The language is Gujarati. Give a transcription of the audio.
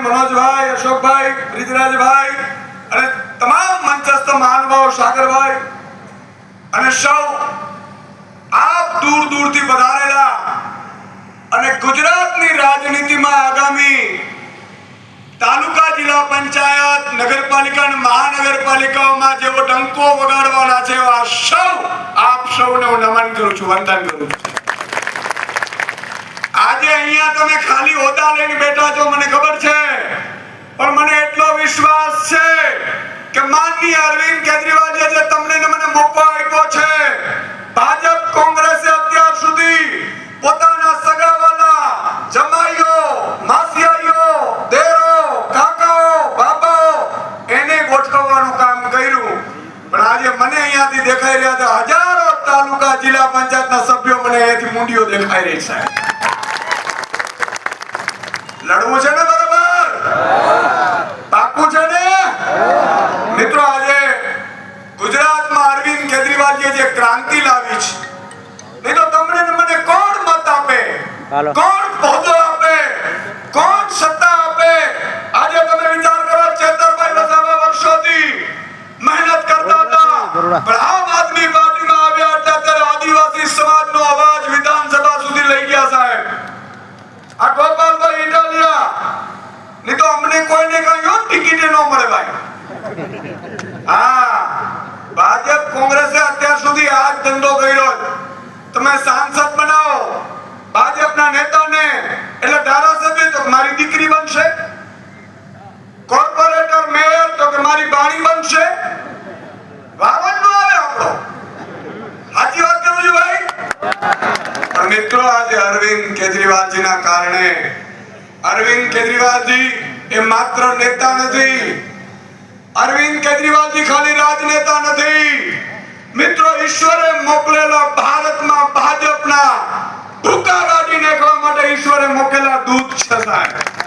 મનોજભાઈ અશોકભાઈ બ્રિજરાજભાઈ અને તમામ મંચસ્થ મહાનુભાવો સાગરભાઈ અને સૌ આપ દૂર દૂરથી પધારેલા અને ગુજરાતની રાજનીતિમાં આગામી તાલુકા જિલ્લા પંચાયત અને મહાનગરપાલિકાઓમાં જેવો ડંકો વગાડવાના છે એવા સૌ આપ સૌને હું નમન કરું છું, વંદન કરું છું. આજે અહીંયા તમે ખાલી હોદા લઈને બેઠા છો, મને ખબર છે. પણ મને એટલો વિશ્વાસ છે કે માનનીય અરવિંદ કેજરીવાલે જે તમને ને મને મોકો આપ્યો છે ભાજપ કોંગ્રેસે અત્યાર સુધી પોતાના સગાવાલા જમાઈઓ માસિયાઈઓ દેરો કાકાઓ બાબાઓ એને ગોઠવવાનું કામ કર્યું પણ આજે મને અહીંયાથી દેખાઈ રહ્યા છે. હજારો તાલુકા જિલ્લા પંચાયતના સભ્યો મને અહીંયાથી મુંડીઓ દેખાઈ રહી છે. લડવું છે ને બરાબર? પાકું છે ને? મિત્રો આજે ગુજરાતમાં અરવિંદ કેજરીવાલજીએ જે ક્રાંતિ લાવી છે નહીં તો તમને મને કોણ મત આપે? કોણ હોદ્દો આપે કોણ સત્તા આપે આજે તમે વિચાર કરો ચેતરભાઈ વસાવા વર્ષોથી મહેનત કરતા હતા બરોડા. પણ આમ આદમી પાર્ટીમાં આવ્યા એટલે અત્યારે આદિવાસી સમાજનો અવાજ વિધાનસભા સુધી લઈ ગયા સાહેબ આ ગોપાલભાઈ ઇટાલિયા નહીં તો અમને કોઈને કઈ ટિકિટ ન મળે ભાઈ હા, ભાજપ કોંગ્રેસે અત્યાર સુધી આ જ ધંધો કર્યો. તમે સાંસદ બનાવો, ભાજપના નેતાને, એટલે ધારાસભ્ય તો મારી દીકરી બનશે. કોર્પોરેટર, મેયર તો કે મારી બાણી બનશે. વાવન નો આવે આપણો. સાચી વાત કરું છું ભાઈ? મિત્રો, આજે અરવિંદ કેજરીવાલજીના કારણે, અરવિંદ કેજરીવાલજી એ માત્ર નેતા નથી અરવિંદ કેજરીવાલજી ખાલી રાજનેતા નથી. મિત્રો, ઈશ્વરે મોકલેલો ભારતમાં ભાજપના ભૂકા કાઢી નાખવા માટે ઈશ્વરે મોકલેલા દૂત છે સાહેબ.